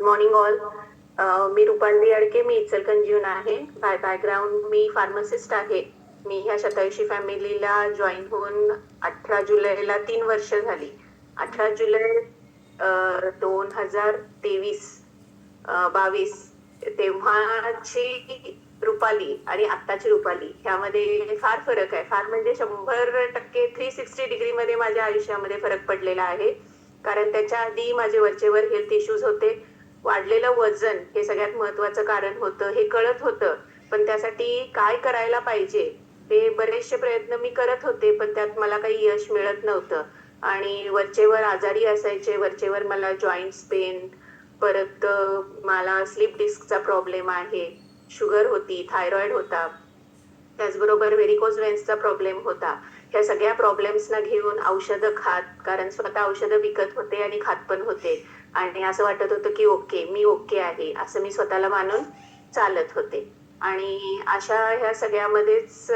Good morning all मी रुपाली अडके मी इचलकंजीहून आहे. बाय बॅकग्राऊंड मी फार्मासिस्ट आहे. मी ह्या शतायुषी फॅमिलीला जॉईन होऊन अठरा जुलैला तीन वर्ष झाली. अठरा जुलै दोन हजार तेवीस बावीस तेव्हाची रुपाली आणि आत्ताची रुपाली ह्यामध्ये फार फरक आहे. फार म्हणजे शंभर टक्के थ्री सिक्स्टी डिग्रीमध्ये माझ्या आयुष्यामध्ये फरक पडलेला आहे. कारण त्याच्या आधी माझे वरचेवर हेल्थ इश्यूज होते. वाढलेलं वजन हे सगळ्यात महत्वाचं कारण होतं हे कळत होतं. पण त्यासाठी काय करायला पाहिजे? ते बरेचसे प्रयत्न मी करत होते पण त्यात मला काही यश मिळत नव्हतं. आणि वरचेवर आजारी असायचे वरचेवर मला जॉईंट्स पेन परत मला स्लीप डिस्कचा प्रॉब्लेम आहे शुगर होती थायरॉइड होता. त्याचबरोबर व्हेरिकोज वेन्सचा प्रॉब्लेम होता. ह्या सगळ्या प्रॉब्लेम्सना घेऊन औषधं खात कारण स्वतः औषधं विकत होते आणि खात पण होते. आणि असं वाटत होतं की ओके मी ओके आहे असं मी स्वतःला मानून चालत होते. आणि अशा ह्या सगळ्यामध्येच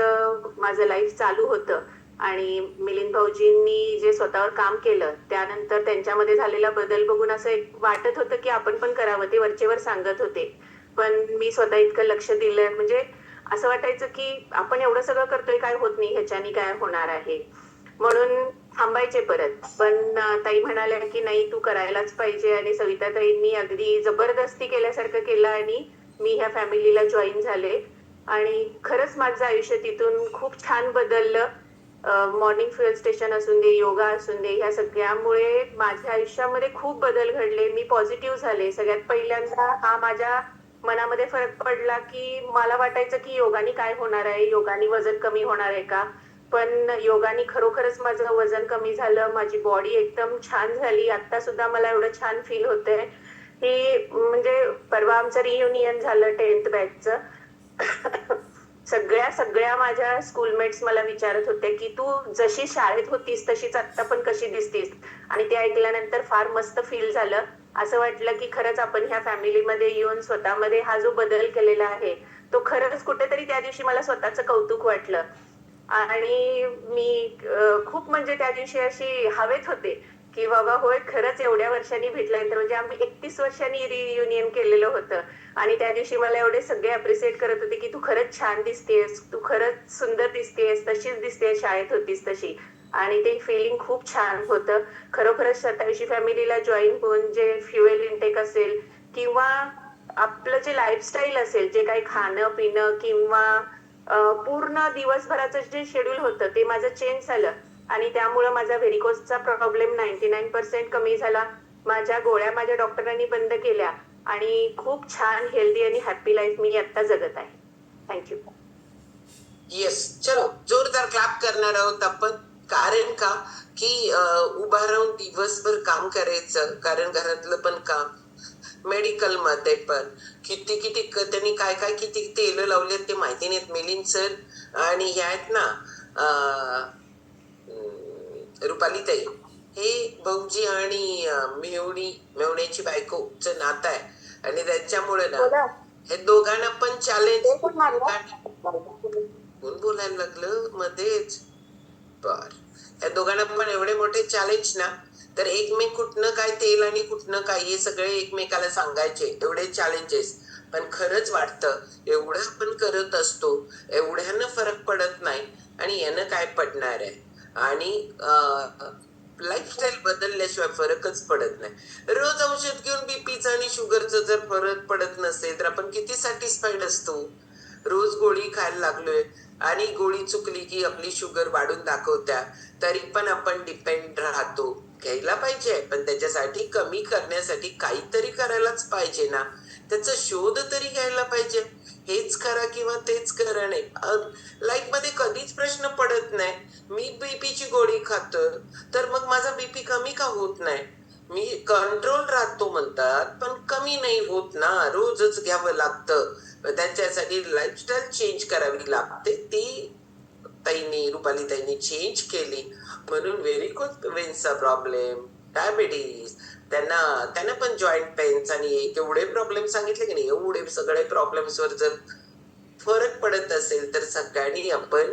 माझं लाईफ चालू होतं. आणि मिलिंद भाऊजींनी जे स्वतःवर काम केलं त्यानंतर त्यांच्यामध्ये झालेला बदल बघून असं एक वाटत होतं की आपण पण करावं ते वरचेवर सांगत होते. पण मी स्वतः इतकं लक्ष दिलं म्हणजे असं वाटायचं की आपण एवढं सगळं करतोय काय होत नाही ह्याच्यानी काय होणार आहे? म्हणून थांबायचे परत. पण ताई म्हणाल्या की नाही तू करायलाच पाहिजे. आणि सविता ताईंनी अगदी जबरदस्ती केल्यासारखं केलं आणि मी ह्या फॅमिलीला जॉईन झाले. आणि खरंच माझं आयुष्य तिथून खूप छान बदललं. मॉर्निंग फ्युएल स्टेशन असून दे योगा असून दे ह्या सगळ्यामुळे माझ्या आयुष्यामध्ये खूप बदल घडले. मी पॉझिटिव्ह झाले. सगळ्यात पहिल्यांदा हा माझ्या मनामध्ये फरक पडला की मला वाटायचं की योगाने काय होणार आहे? योगाने वजन कमी होणार आहे का? पण योगाने खरोखरच माझं वजन कमी झालं. माझी बॉडी एकदम छान झाली. आता सुद्धा मला एवढं छान फील होतंय. की म्हणजे परवा आमचं रियुनियन झालं टेन्थ बॅचचं सगळ्या सगळ्या माझ्या स्कूलमेट्स मला विचारत होते की तू जशी शाळेत होतीस तशीच आता पण कशी दिसतीस? आणि ते ऐकल्यानंतर फार मस्त फील झालं. असं वाटलं की खरंच आपण ह्या फॅमिलीमध्ये येऊन स्वतःमध्ये हा जो बदल केलेला आहे तो खरंच कुठेतरी त्या दिवशी मला स्वतःचं कौतुक वाटलं. आणि मी खूप म्हणजे त्या दिवशी अशी हवेत होते की बाबा होय खरंच एवढ्या वर्षांनी भेटल्यानंतर म्हणजे आम्ही एकतीस वर्षांनी रियुनियन केलेलं होतं. आणि त्या दिवशी मला एवढे सगळे अप्रिसिएट करत होते की तू खरंच छान दिसतेस तू खरंच सुंदर दिसतेस तशीच दिसतेस शाळेत होतीस तशी. आणि ते फिलिंग खूप छान होतं. खरोखरच सत्तावीशी फॅमिलीला जॉईन होऊन जे फ्युएल इंटेक असेल किंवा आपलं जे लाईफस्टाईल असेल जे काही खाणं पिणं किंवा पूर्ण दिवसभराचं जे शेड्यूल होतं ते माझं चेंज झालं. आणि त्यामुळं माझा व्हेरिकोजचा प्रॉब्लेम नाईन्टी नाईन पर्सेंट कमी झाला. माझ्या गोळ्या माझ्या डॉक्टरांनी बंद केल्या. आणि खूप छान हेल्दी आणि हॅपी लाईफ मी आता जगत आहे. थँक्यू येस चलो जोरदार क्लॅप करणार आहोत आपण. कारण का? की उभा राहून दिवसभर काम करायचं कारण घरातलं पण काम मेडिकलमध्ये पण. किती किती त्यांनी काय काय किती तेल लावले ते माहिती नाहीत. मिलिंद सर आणि ह्या आहेत ना अं, रुपाली ताई हे भाऊजी आणि मेवणी मेवण्याची बायकोचं नातं आहे. आणि त्याच्यामुळे ना. हे दोघांना पण चॅलेंज. कोण बोलायला लागलं? मध्येच. बर. या दोघांना पण एवढे मोठे चॅलेंज ना तर एकमेक कुठनं काय तेल आणि कुठनं काय हे सगळे एकमेकाला सांगायचे एवढे चॅलेंजेस पण खरंच वाटतं एवढं आपण करत असतो एवढ्यानं फरक पडत नाही आणि यानं काय पडणार आहे? आणि लाईफस्टाईल बदलल्याशिवाय फरकच पडत नाही. रोज औषध घेऊन बीपीचं आणि शुगरचं जर फरक पडत नसेल तर आपण किती सॅटिस्फाईड असतो? रोज गोळी खायला लागलोय. आणि गोळी चुकली की आपली शुगर वाढून दाखवत्या. तरी पण आपण डिपेंड राहतो. घ्यायला पाहिजे पण त्याच्यासाठी कमी करण्यासाठी काहीतरी करायलाच पाहिजे ना. त्याचा शोध तरी घ्यायला पाहिजे. हेच करा किंवा तेच करा नाही. लाईफमध्ये कधीच प्रश्न पडत नाही. मी बीपीची गोळी खातो तर मग माझा बीपी कमी का होत नाही? मी कंट्रोल राहतो म्हणतात पण कमी नाही होत ना. रोजच घ्यावं लागतं. त्यांच्यासाठी लाईफस्टाईल चेंज करावी लागते. ती ताईंनी रुपाली ताईंनी चेंज केली. म्हणून व्हेरी गुड वेन्सचा प्रॉब्लेम डायबिटीज त्यांना त्यांना पण जॉईंट पेन्स आणि एवढे प्रॉब्लेम सांगितले की नाही एवढे सगळे प्रॉब्लेम्सवर जर फरक पडत असेल तर सगळ्यांनी आपण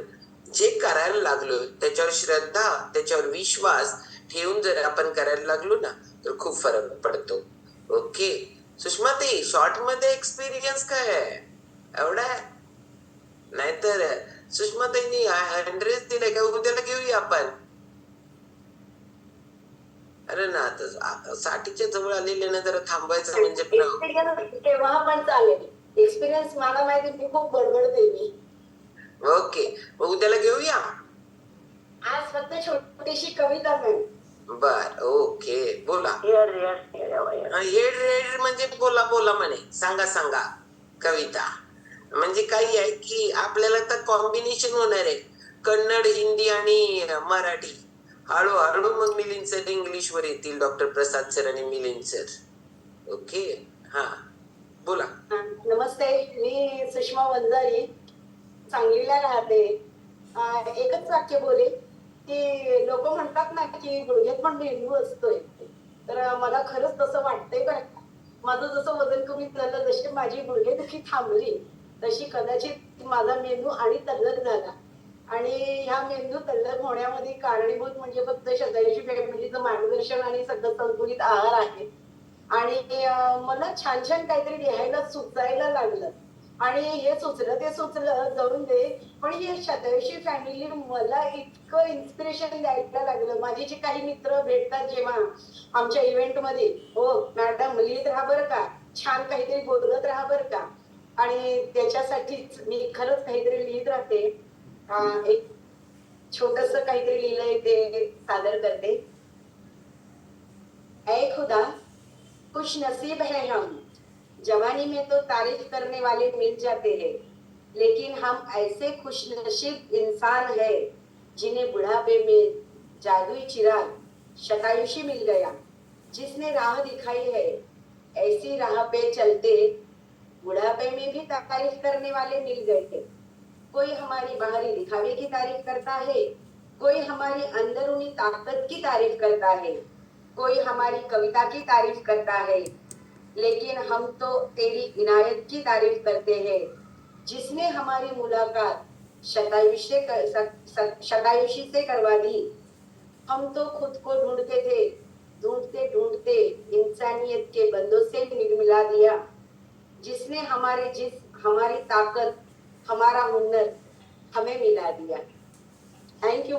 जे करायला लागलो त्याच्यावर श्रद्धा त्याच्यावर विश्वास ठेवून जर आपण करायला लागलो ना तर खूप फरक पडतो. ओके? सुषमा ते शॉर्टमध्ये एक्सपिरियन्स काय आहे? एवढा आहे? नाहीतर सुषमा ताईंनी ऍड्रेस दिलाय का उद्याला घेऊया आपण? अरे ना आता साठीच्या जवळ आलेले ना जरा थांबायचं म्हणजे पण चालेल. एक्सपिरियन्स मला माहिती मी खूप बडबडते मी. ओके. मग उद्याला घेऊया? आज फक्त छोटीशी कविता मॅम बर ओके बोला. हिअर हेड रेड म्हणजे बोला बोला म्हणे. सांगा सांगा कविता. म्हणजे काही आहे की आपल्याला तर कॉम्बिनेशन होणार आहे. कन्नड हिंदी आणि मराठी. हळूहळू मग मिलिंद सर इंग्लिश वर येतील डॉक्टर प्रसाद सर आणि मिलिंद सर ओके? हा. बोला. नमस्ते मी सुषमा वंजारी. सांगलीला राहते. अं, एकच वाक्य बोले. की लोक म्हणतात ना की गुडघ्यात पण मेंदू असतोय. तर मला खरंच तसं वाटतंय का. माझं जसं वजन कमी झालं जशी माझी गुडघेदुखी थांबली तशी कदाचित माझा मेंदू आणि तल्लक झाला. आणि ह्या मेंदू तल्लक होण्यामध्ये कारणीभूत म्हणजे फक्त शेजारीची फॅमिलीचं म्हणजे मार्गदर्शन आणि सगळं संतुलित आहार आहे. आणि मला छान छान काहीतरी लिहायला सुचायला लागलं. आणि हे सुचलं ते सुचलं जाऊन दे. पण हे शतायुषी फॅमिली मला इतकं इन्स्पिरेशन द्यायला लागलं. माझे जे काही मित्र भेटतात जेव्हा आमच्या इव्हेंटमध्ये हो मॅडम लिहित राहा बरं का? छान काहीतरी बोलत राहा बरं का? आणि त्याच्यासाठीच मी खरंच काहीतरी लिहित राहते. एक छोटस काहीतरी लिहिलंय ते सादर करते. ऐ खुदा कुछ नसीब है हम। जवानी में तो तारीफ़ करने वाले मिल जाते हैं, लेकिन हम ऐसे खुश नसीब इंसान है, जिन्हें बुढ़ापे में जादुई चिराग, शतायुषी मिल गया, जिसने राह दिखाई है। ऐसी राह पे चलते बुढ़ापे में भी तारीफ़ करने वाले मिल गए थे कोई हमारी बाहरी दिखावे की तारीफ़ करता है, कोई हमारी अंदरूनी ताकत की तारीफ़ करता है, कोई हमारी कविता की तारीफ़ करता है लेकिन हम तो तेरी इनायत की तारीफ़ करते हैं। जिसने हमारी मुलाकात शतायुष स- करवा दी। हम तो खुद को ढूंढते थे, ढूंढते ढूंढते इंसानियत के बंदों से मिला दिया। जिसने हमारे जिस हमारी ताकत, हमारा हुनर हमें मिला दिया। Thank you